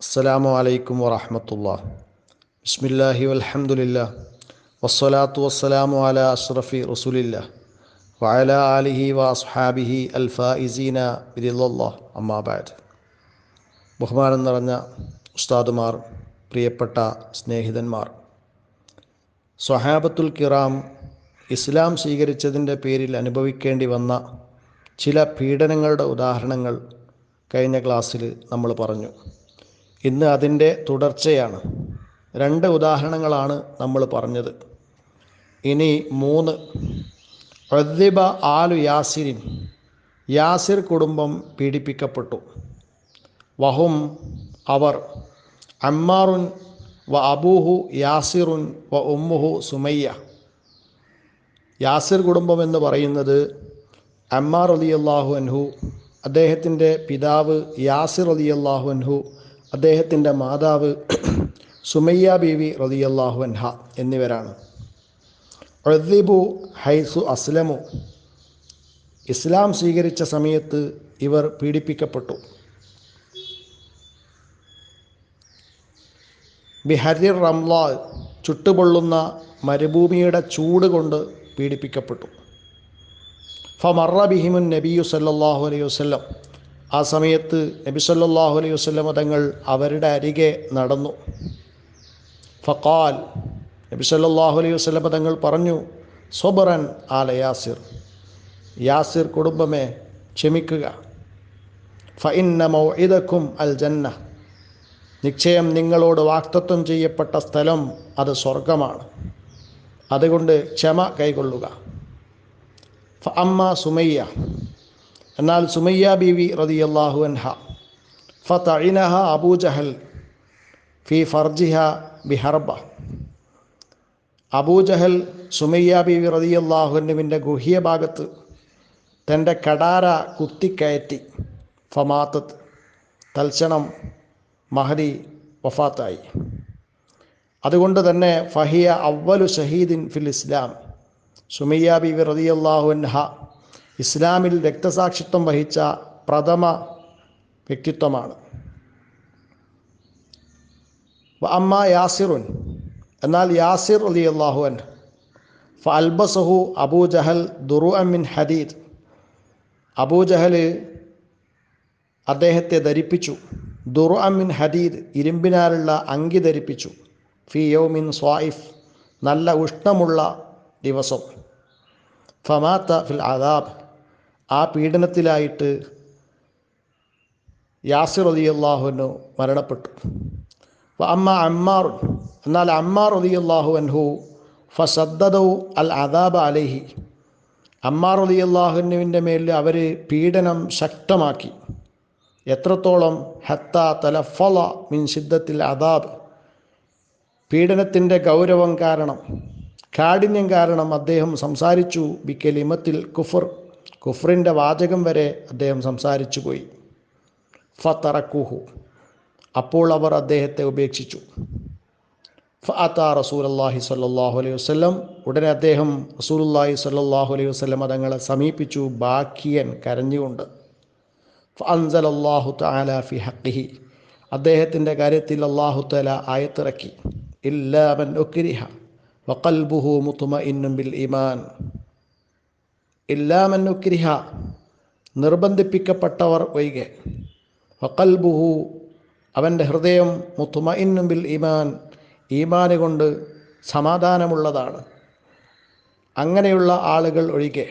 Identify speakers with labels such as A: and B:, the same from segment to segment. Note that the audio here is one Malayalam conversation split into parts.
A: അസ്സലാമു അലൈക്കും വറഹമത്തുള്ള. ബിസ്മില്ലാഹി വൽഹംദുലില്ലാ. വസ്സലാത്തു വസ്സലാമു അല അഷ്റഫി റസൂലില്ല. വഅല ആലിഹി വ അസ്ഹാബിഹി അൽ ഫായിസീന ബിദില്ലാ അമ്മാബാദ് ബഹുമാനം നിറഞ്ഞ ഉസ്താദുമാർ പ്രിയപ്പെട്ട സ്നേഹിതന്മാർ. സ്വഹാബത്തുൽ കിറാം ഇസ്ലാം സ്വീകരിച്ചതിന്റെ പേരിൽ അനുഭവിക്കേണ്ടി വന്ന ചില പീഡനങ്ങളുടെ ഉദാഹരണങ്ങൾ കഴിഞ്ഞ ക്ലാസ്സിൽ നമ്മൾ പറഞ്ഞു. ഇന്ന് അതിന്റെ തുടർച്ചയാണ്. രണ്ട് ഉദാഹരണങ്ങളാണ് നമ്മൾ പറഞ്ഞത്. ഇനി മൂന്ന്. പ്രതിബ ആലു യാസിരിൻ. യാസിർ കുടുംബം പീഡിപ്പിക്കപ്പെട്ടു. വഹും അവർ. അമ്മാറുൻ വ അബൂഹു യാസിറുൻ വ ഉമ്മുഹു സുമയ്യ. യാസിർ കുടുംബം എന്ന് പറയുന്നത് അമ്മാർ അലി അള്ളാഹു അൻഹു അദ്ദേഹത്തിന്റെ പിതാവ് യാസിർ അലി അള്ളാഹു അൻഹു അദ്ദേഹത്തിന്റെ മാതാവ് സുമയ്യ ബീവി റതിയല്ലാഹു അൻഹ എന്നിവരാണ്. റദ്ദിബു ഹൈസു അസ്ലമു. ഇസ്ലാം സ്വീകരിച്ച സമയത്ത് ഇവർ പീഡിപ്പിക്കപ്പെട്ടു. ബിഹരിർ റംലാ ചുട്ടുപൊള്ളുന്ന മരുഭൂമിയുടെ ചൂട് കൊണ്ട് പീഡിപ്പിക്കപ്പെട്ടു. ഫമറ ബിഹിമുൻ നബിയു സല്ലാഹു അലൈഹി വസ്ലം ആ സമയത്ത് നബി സല്ലാഹു അലൈഹി വസ്ലമ തങ്ങൾ അവരുടെ അരികെ നടന്നു. ഫക്കാൽ നബി സല്ലാഹു അലൈഹി വസ്ലമ തങ്ങൾ പറഞ്ഞു സൊബറൻ ആല യാസിർ യാസിർ കുടുംബമേ ക്ഷമിക്കുക. ഫഇന്ന മൗഇദക്കും അൽ ജന്ന നിശ്ചയം നിങ്ങളോട് വാക്തത്വം ചെയ്യപ്പെട്ട സ്ഥലം അത് സ്വർഗമാണ് അതുകൊണ്ട് ക്ഷമ കൈകൊള്ളുക. ഫ അമ്മ സുമയ്യ എന്നാൽ സുമയ്യ ബീവി റതിയല്ലാഹു അൻഹ ഫ അബൂ ജഹൽ ഫി ഫർജിഹ ബിഹർബ. അബൂജഹൽ സുമയ്യ ബീവി റതിയല്ലാഹുവിന്റെ ഗുഹ്യ ഭാഗത്ത് തന്റെ കടാര കുത്തിക്കയറ്റി ഫമാത്തത്ത് തൽക്ഷണം മഹദി വഫാത്തായി. അതുകൊണ്ട് തന്നെ ഫഹിയ അവ്വലു ഷഹീദിൻ ഫിൽ ഇസ്ലാം സുമയ്യ ബിവി റതിയല്ലാഹു അൻഹ ഇസ്ലാമിൽ രക്തസാക്ഷിത്വം വഹിച്ച പ്രഥമ വ്യക്തിത്വമാണ്. അമ്മ യാസിറുൻ എന്നാൽ യാസിർ അലി അള്ളാഹു അൻ ഫ അൽബസഹു അബൂ ജഹൽ ദുറു അമിൻ ഹദീദ്. അബൂ ജഹൽ അദ്ദേഹത്തെ ധരിപ്പിച്ചു. ദുറു അമിൻ ഹദീദ് ഇരുമ്പിനാലുള്ള അങ്കി ധരിപ്പിച്ചു. ഫി യൗമിൻ സ്വായിഫ് നല്ല ഉഷ്ണമുള്ള ദിവസം. ഫമാത്ത ഫിൽ ആദാബ് ആ പീഡനത്തിലായിട്ട് യാസിർ അലി അള്ളാഹുനു മരണപ്പെട്ടു. അമ്മ അമ്മാർ എന്നാൽ അമ്മാർ അലി അള്ളാഹു അൻഹു ഫസദ്ദു അൽ അദാബ് അലഹി. അമ്മാർ അലി അള്ളാഹുനുവിന്റെ മേൽ അവർ പീഡനം ശക്തമാക്കി. എത്രത്തോളം? ഹത്ത തലഫല മിൻ സിദ്ധത്തിൽ അദാബ്. പീഡനത്തിന്റെ ഗൗരവം കാരണം കാഠിന്യം കാരണം അദ്ദേഹം സംസാരിച്ചു. ബിക്കലിമത്തിൽ കുഫർ. കുഫറിന്റെ വാചകം വരെ അദ്ദേഹം സംസാരിച്ചു പോയി. ഫത്തറക്കുഹു അപ്പോൾ അവർ അദ്ദേഹത്തെ ഉപേക്ഷിച്ചു. ഫാത്ത അള്ളാഹി സല്ലാഹു അലൈഹി വസ്ലം ഉടനെ അദ്ദേഹം റസൂലുല്ലാഹി സല്ലാഹു അലൈഹി വസ്ലം തങ്ങളെ സമീപിച്ചു. ബാക്കിയൻ കരഞ്ഞുകൊണ്ട്. ഫഅൻസൽ അള്ളാഹു തആല ഫി ഹക്കിഹി അദ്ദേഹത്തിന്റെ കാര്യത്തിൽ അള്ളാഹു തല ആയത്തിറക്കി. ഇല്ലാമൻ ഒക്കിരിഹ വക്കൽബുഹു മുത്തുമ ഇന്നും ബിൽ ഇമാൻ ഇല്ലാമൻ ഉക്രിഹ നിർബന്ധിപ്പിക്കപ്പെട്ടവർ ഒഴികെ. വക്കൽബുഹു അവന്റെ ഹൃദയം മുത്തുമഇന്നും ഈമാൻ ഈമാന് കൊണ്ട് സമാധാനമുള്ളതാണ്. അങ്ങനെയുള്ള ആളുകൾ ഒഴികെ.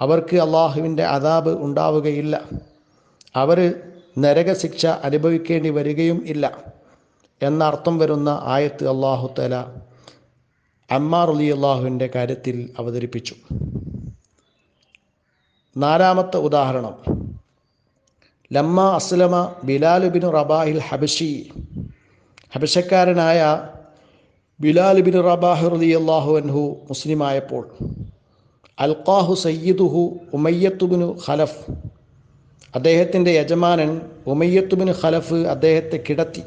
A: അവർക്ക് അള്ളാഹുവിന്റെ അതാബ് ഉണ്ടാവുകയില്ല. അവർ നരകശിക്ഷ അനുഭവിക്കേണ്ടി വരികയും ഇല്ല. എന്നർത്ഥം വരുന്ന ആയത്ത് അള്ളാഹു തല അമ്മാർ അലി അള്ളാഹുവിന്റെ കാര്യത്തിൽ അവതരിപ്പിച്ചു. നാലാമത്തെ ഉദാഹരണം. ലമ്മ അസ്ലമ ബിലാലുബിൻ റബാഹിൽ ഹബഷി ഹബശക്കാരനായ ബിലാലുബിൻ റബാഹു റലി അള്ളാഹു അൻഹു മുസ്ലിമായപ്പോൾ അൽക്കാഹു സയ്യിദുഹു ഉമയ്യത്തുബിനു ഖലഫ്. അദ്ദേഹത്തിന്റെ യജമാനൻ ഉമയ്യത്തുബിന് ഖലഫ് അദ്ദേഹത്തെ കിടത്തി.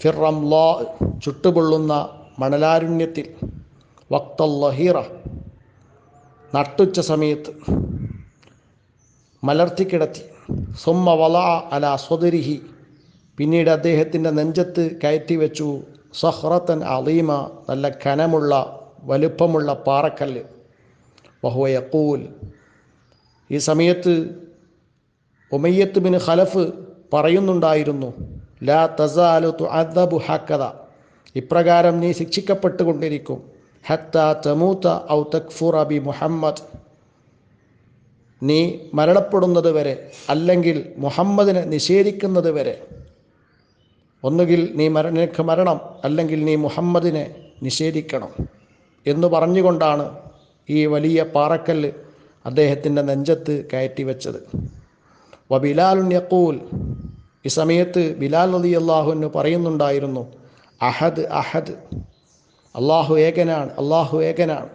A: ഫിറം ലാ ചുട്ടുപൊള്ളുന്ന മണലാരുണ്യത്തിൽ. വക്തല്ലഹീറ നട്ടുച്ച സമയത്ത് മലർത്തിക്കിടത്തി സുമ്മ വല അല സ്വദരിഹി. പിന്നീട് അദ്ദേഹത്തിന്റെ നെഞ്ചത്ത് കയറ്റി വെച്ചു. സഹ്റത്തൻ അലീമ നല്ല കനമുള്ള വലുപ്പമുള്ള പാറക്കല്ല്. വഹുവ യക്കൂൽ ഈ സമയത്ത് ഉമയ്യത്ത് ബിൻ ഖലഫ് പറയുന്നുണ്ടായിരുന്നു ലാ തസാലു തുഅദ്ദബു ഹക്കത ഇപ്രകാരം നീ ശിക്ഷിക്കപ്പെട്ടുകൊണ്ടിരിക്കും. ഹത്ത തമൂത്ത ഔ തക്ഫുർ അബി മുഹമ്മദ്. നീ മരണപ്പെടുന്നത് വരെ അല്ലെങ്കിൽ മുഹമ്മദിനെ നിഷേധിക്കുന്നത് വരെ. ഒന്നുകിൽ നീ മര നിനക്ക് മരണം അല്ലെങ്കിൽ നീ മുഹമ്മദിനെ നിഷേധിക്കണം. എന്ന് പറഞ്ഞുകൊണ്ടാണ് ഈ വലിയ പാറക്കല്ല് അദ്ദേഹത്തിന്റെ നെഞ്ചത്ത് കയറ്റി വെച്ചത്. വ ബിലാലുൻ യക്കൂൽ ഈ സമയത്ത് ബിലാൽ നദി അള്ളാഹുവിന് പറയുന്നുണ്ടായിരുന്നു അഹദ് അഹദ്. അള്ളാഹു ഏകനാണ് അള്ളാഹു ഏകനാണ്.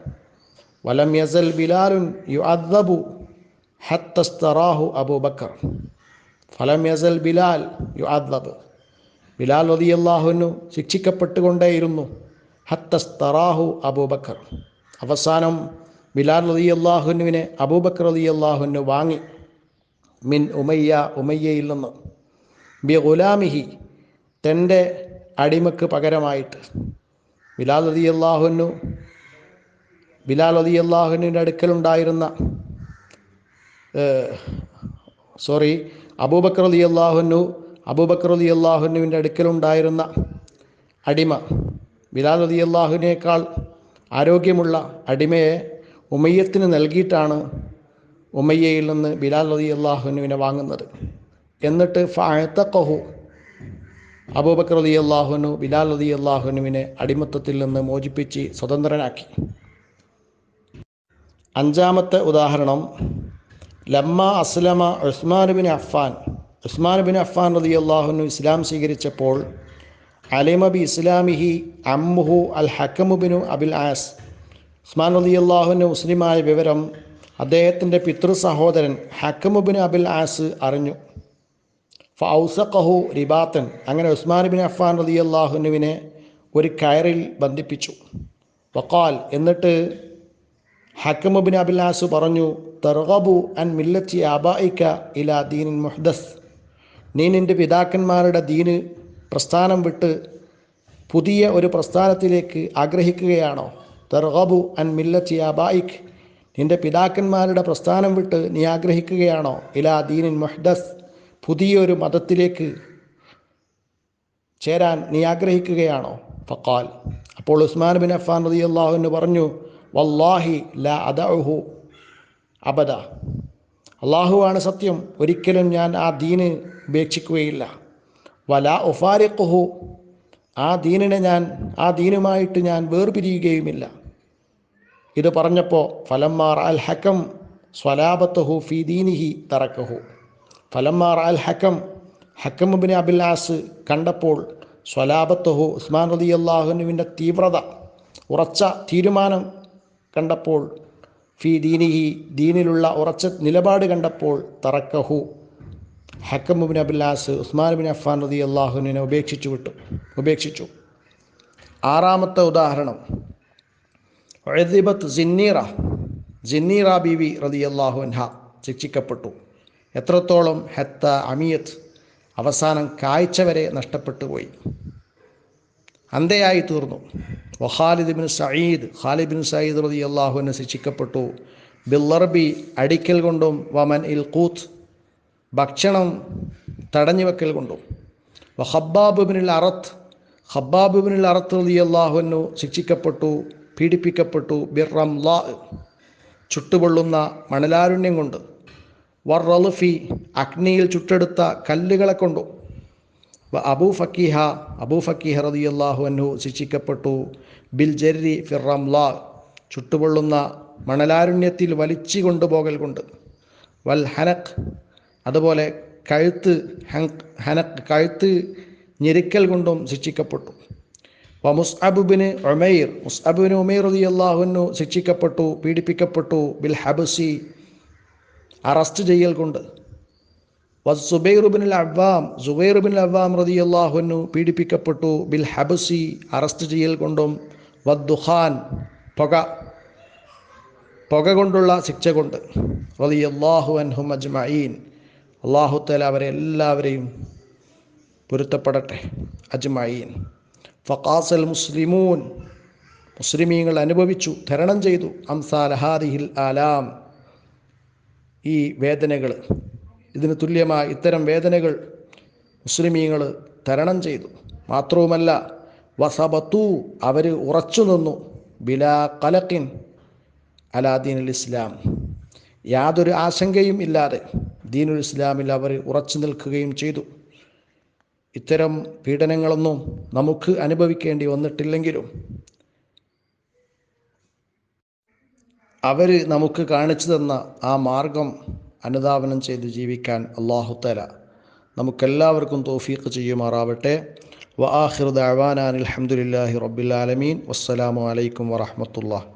A: വലം യസൽ ബിലാലുൻ യു അദ്ബു ഹത്തസ്തറാഹു അബൂബക്കർ ഫലം യസൽ ബിലാൽ യു അദ്ബ് ബിലാൽ റതി അള്ളാഹുവിനു ശിക്ഷിക്കപ്പെട്ടുകൊണ്ടേയിരുന്നു. ഹത്തസ്തറാഹു അബൂബക്കർ അവസാനം ബിലാൽ റതി അള്ളാഹുനുവിനെ അബൂബക്കർ റതി അള്ളാഹുനു വാങ്ങി. മിൻ ഉമയ്യ ഉമയ്യയിൽ നിന്ന്. ബി ഗുലാമിഹി തന്റെ അടിമക്ക് പകരമായിട്ട്. ബിലാൽ അലി അള്ളാഹുനു ബിലാൽ റതി അള്ളാഹുനുവിന്റെ അടുക്കലുണ്ടായിരുന്ന സോറി അബൂബക്കർ അലി അള്ളാഹുനു അബൂബക്കർ അലി അള്ളാഹുനുവിന്റെ അടുക്കലുണ്ടായിരുന്ന അടിമ ബിലാൽ അലി അള്ളാഹുവിനേക്കാൾ ആരോഗ്യമുള്ള അടിമയെ ഉമയ്യത്തിന് നൽകിയിട്ടാണ് ഉമയ്യയിൽ നിന്ന് ബിലാൽ അലി അള്ളാഹുനുവിനെ വാങ്ങുന്നത്. എന്നിട്ട് ഫഅത്തഖഹു അബൂബക്കർ അലി അള്ളാഹുനു ബിലാൽ അലി അള്ളാഹുനുവിനെ അടിമത്തത്തിൽ നിന്ന് മോചിപ്പിച്ച് സ്വതന്ത്രനാക്കി. അഞ്ചാമത്തെ ഉദാഹരണം ലമ്മ അസ്ലമ Usman bin Affan. Usman bin Affan റതി അള്ളാഹുനു ഇസ്ലാം സ്വീകരിച്ചപ്പോൾ അലിമ ബി ഇസ്ലാമിഹി അമ്മുഹു അൽ ഹക്കമുബിനു അബിൽ ആസ് ഉസ്മാൻ റതി അള്ളാഹുനു മുസ്ലിമായ വിവരം അദ്ദേഹത്തിന്റെ പിതൃ സഹോദരൻ ഹക്കമുബിൻ അബിൽ ആസ് അറിഞ്ഞു. ഫൗസഖഹു റിബാത്തൻ. അങ്ങനെ ഉസ്മാൻ ബിൻ അഫ്ഫാൻ റതി അള്ളാഹുനുവിനെ ഒരു കയറിൽ ബന്ധിപ്പിച്ചു. വക്കാൽ എന്നിട്ട് ഹക്കമുബിൻ അബിലാസു പറഞ്ഞു തർഗബു അൻ മില്ലത്തി അബായിക്ക ഇലാ ദീനിൻ മുഹ്ദസ്. നീ നിന്റെ പിതാക്കന്മാരുടെ ദീന് പ്രസ്ഥാനം വിട്ട് പുതിയ ഒരു പ്രസ്ഥാനത്തിലേക്ക് ആഗ്രഹിക്കുകയാണോ? തർഗബു അൻ മില്ലത്തി അബായിക് നിന്റെ പിതാക്കന്മാരുടെ പ്രസ്ഥാനം വിട്ട് നീ ആഗ്രഹിക്കുകയാണോ? ഇലാ ദീനിൻ മുഹ്ദസ്. പുതിയൊരു മതത്തിലേക്ക് ചേരാൻ നീ ആഗ്രഹിക്കുകയാണോ? ഫക്കാൽ അപ്പോൾ ഉസ്മാൻ ബിൻ അഫാൻ റതി അള്ളാഹുവിന് പറഞ്ഞു വല്ലാഹി ല അദഹു അബദ. അള്ളാഹുവാണ് സത്യം ഒരിക്കലും ഞാൻ ആ ദീന് ഉപേക്ഷിക്കുകയില്ല. വല ഉഫാരിഖുഹു. ആ ദീനിനെ ഞാൻ ആ ദീനുമായിട്ട് ഞാൻ വേർപിരിയുകയുമില്ല. ഇത് പറഞ്ഞപ്പോൾ ഫലം മാർ അൽ ഹക്കം സ്വലാബത്തുഹു ഫി ദീനിഹി തറക്കഹു. ഫലമ്മാർ അൽ ഹക്കം ഹക്കമുബിൻ അബിലാസ് കണ്ടപ്പോൾ സ്വലാപത്തുഹു ഉസ്മാൻ റതി അള്ളാഹുനുവിന്റെ തീവ്രത ഉറച്ച തീരുമാനം കണ്ടപ്പോൾ ഫി ദീനിഹി ദീനിലുള്ള ഉറച്ച നിലപാട് കണ്ടപ്പോൾ തറക്കഹു. ഹക്കമുബിൻ അബിലാസ് ഉസ്മാൻ ബിൻ അഫ്ഫാൻ റതി അള്ളാഹുവിനെ ഉപേക്ഷിച്ചു വിട്ടു ഉപേക്ഷിച്ചു. ആറാമത്തെ ഉദാഹരണം ഒഴുതിബത്ത് ജിന്നീറ ജിന്നീറ ബീവി റതി അള്ളാഹുൻഹ ശിക്ഷിക്കപ്പെട്ടു. എത്രത്തോളം ഹത്ത അമിയത്ത് അവസാനം കാഴ്ച വരെ നഷ്ടപ്പെട്ടു പോയി. അന്തയായി തീർന്നു. വഖാലിദ് ബിൻ സയീദ് ഖാലിദ് ബിൻ സയീദ് റതി അള്ളാഹുവിനെ ശിക്ഷിക്കപ്പെട്ടു. ബില്ലർബി അടിക്കൽ കൊണ്ടും വമൻ ഇൽ കൂത്ത് ഭക്ഷണം തടഞ്ഞു വെക്കൽ കൊണ്ടും. വഹബ്ബാബ് ബിനിൽ അറത്ത് ഹബ്ബാബുബിനിൽ അറത്ത് റതി അള്ളാഹുവിനു ശിക്ഷിക്കപ്പെട്ടു പീഡിപ്പിക്കപ്പെട്ടു. ബിർറം ലാ ചുട്ടുപൊള്ളുന്ന മണലാരുണ്യം കൊണ്ട് വറലുഫി അഗ്നിയിൽ ചുട്ടെടുത്ത കല്ലുകളെ കൊണ്ടു. അബൂ ഫക്കീഹ അബൂ ഫക്കീഹ റതി അള്ളാഹു അന്നു ശിക്ഷിക്കപ്പെട്ടു. ബിൽ ജെരി ഫിറംലാ ചുട്ടുപൊള്ളുന്ന മണലാരുണ്യത്തിൽ വലിച്ചു കൊണ്ടുപോകൽ കൊണ്ട്. വൽ ഹനക് അതുപോലെ കഴുത്ത് ഹനക് കഴുത്ത് ഞെരുക്കൽ കൊണ്ടും ശിക്ഷിക്കപ്പെട്ടു. വ മുസ്അബുബിന് ഉമൈർ മുസ്അബുബിന് ഉമൈർ റതി അള്ളാഹുനു ശിക്ഷിക്കപ്പെട്ടു പീഡിപ്പിക്കപ്പെട്ടു. ബിൽ ഹബസി അറസ്റ്റ് ചെയ്യൽ കൊണ്ട് സുബൈറുബിൻ അവ്വാം സുബൈറുബിൻ അവാം റതി അള്ളാഹുനു പീഡിപ്പിക്കപ്പെട്ടു. ബിൽ ഹബസി അറസ്റ്റ് ചെയ്യൽ കൊണ്ടും വദ്ദുഹാൻ പുക പുക കൊണ്ടുള്ള ശിക്ഷ കൊണ്ട്. റതി അള്ളാഹു അൻഹും അജ്മയീൻ അള്ളാഹുത്തല അവരെ എല്ലാവരെയും പൊരുത്തപ്പെടട്ടെ. അജ്മയീൻ ഫക്കാസൽ മുസ്ലിമൂൻ. മുസ്ലിമീങ്ങൾ അനുഭവിച്ചു തരണം ചെയ്തു. അംസാൽ ഹാദിഹിൽ ആലാം. ഈ വേദനകൾ ഇതിന് തുല്യമായ ഇത്തരം വേദനകൾ മുസ്ലിമീങ്ങൾ തരണം ചെയ്തു. മാത്രവുമല്ല വസബത്തു അവർ ഉറച്ചു നിന്നു. ബിലാ കലക്കിൻ അലാദീനുൽ ഇസ്ലാം. യാതൊരു ആശങ്കയും ഇല്ലാതെ ദീനുൽ ഇസ്ലാമിൽ അവർ ഉറച്ചു നിൽക്കുകയും ചെയ്തു. ഇത്തരം പീഡനങ്ങളൊന്നും നമുക്ക് അനുഭവിക്കേണ്ടി വന്നിട്ടില്ലെങ്കിലും അവർ നമുക്ക് കാണിച്ചു തന്ന ആ മാർഗം അനുധാവനം ചെയ്ത് ജീവിക്കാൻ അള്ളാഹുത്തല നമുക്കെല്ലാവർക്കും തോഫീക്ക് ചെയ്യുമാറാവട്ടെ. വ ആഹിർ അൽഹംദുലില്ലാഹി റബ്ബിൽ ആലമീൻ. വസ്സലാമു അലൈക്കും വറഹ്മത്തുള്ളാഹി.